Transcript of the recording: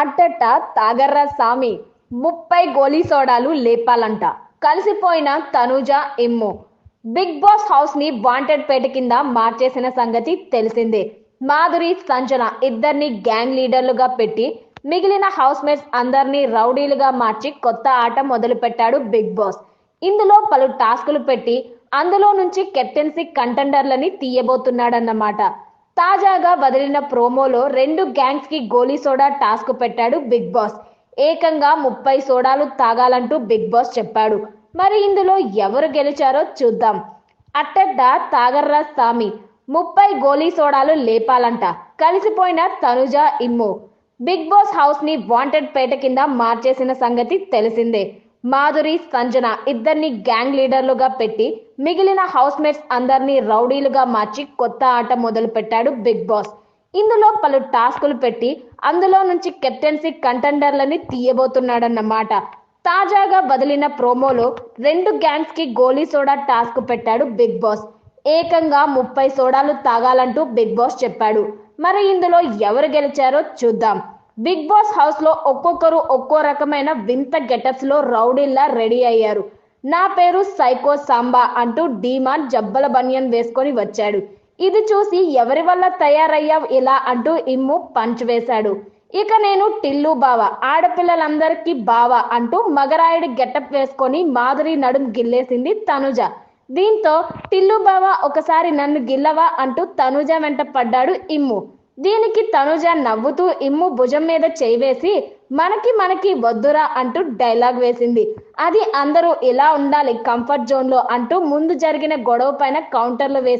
అట్టట్ట తాగర్రా సామి ముప్పై గోలీ సోడాలు లేపాలంట. కలిసిపోయిన తనుజ ఇమ్ము. బిగ్ బాస్ హౌస్ని వాంటెడ్ పేట కింద మార్చేసిన సంగతి తెలిసిందే. మాధురి సంజన ఇద్దరిని గ్యాంగ్ లీడర్లుగా పెట్టి మిగిలిన హౌస్ మేట్స్ అందరినీ రౌడీలుగా మార్చి కొత్త ఆట మొదలు పెట్టాడు బిగ్ బాస్. ఇందులో పలు టాస్కులు పెట్టి అందులో నుంచి కెప్టెన్సీ కంటెండర్లని తీయబోతున్నాడన్నమాట. తాజాగా వదిలిన ప్రోమోలో రెండు గ్యాంగ్స్కి గోలీ సోడా టాస్క్ పెట్టాడు బిగ్ బాస్. ఏకంగా ముప్పై సోడాలు తాగాలంటూ బిగ్ బాస్ చెప్పాడు. మరి ఇందులో ఎవరు గెలిచారో చూద్దాం. అట్టడ్డ తాగర్రా సామి ముప్పై గోలీ సోడాలు లేపాలంట. కలిసిపోయిన తనుజ ఇమ్ము. బిగ్ బాస్ హౌస్ని వాంటెడ్ పేట కింద మార్చేసిన సంగతి తెలిసిందే. మాధురి సంజన ఇద్దరిని గ్యాంగ్ లీడర్లుగా పెట్టి మిగిలిన హౌస్ మేట్స్ అందరినీ రౌడీలుగా మార్చి కొత్త ఆట మొదలు పెట్టాడు బిగ్ బాస్. ఇందులో పలు టాస్కులు పెట్టి అందులో నుంచి కెప్టెన్సీ కంటెండర్లని తీయబోతున్నాడన్నమాట. తాజాగా వదిలిన ప్రోమోలో రెండు గ్యాంగ్స్కి గోలీ సోడా టాస్క్ పెట్టాడు బిగ్ బాస్. ఏకంగా ముప్పై సోడాలు తాగాలంటూ బిగ్ బాస్ చెప్పాడు. మరి ఇందులో ఎవరు గెలిచారో చూద్దాం. బిగ్ బాస్ హౌస్లో ఒక్కొక్కరు ఒక్కో రకమైన వింత గెటప్స్లో రౌడీల్లా రెడీ అయ్యారు. నా పేరు సైకో సాంబా అంటూ డీమాన్ జబ్బల బనియన్ వేసుకొని వచ్చాడు. ఇది చూసి ఎవరి వల్ల తయారయ్యావు ఇలా అంటూ ఇమ్ము పంచ్ వేశాడు. ఇక నేను టిల్లు బావ ఆడపిల్లలందరికీ బావ అంటూ మగరాయుడి గెటప్ వేసుకొని మాధురి నడుం గిల్లేసింది తనుజ. దీంతో టిల్లు బావ ఒకసారి నన్ను గిల్లవా అంటూ తనుజ వెంట పడ్డాడు ఇమ్ము. దీనికి తనుజ నవ్వుతూ ఇమ్ము భుజం మీద చేయివేసి మనకి మనకి వద్దురా అంటూ డైలాగ్ వేసింది. అది అందరూ ఇలా ఉండాలి కంఫర్ట్ జోన్లో అంటూ ముందు జరిగిన గొడవ పైన కౌంటర్లు వేసి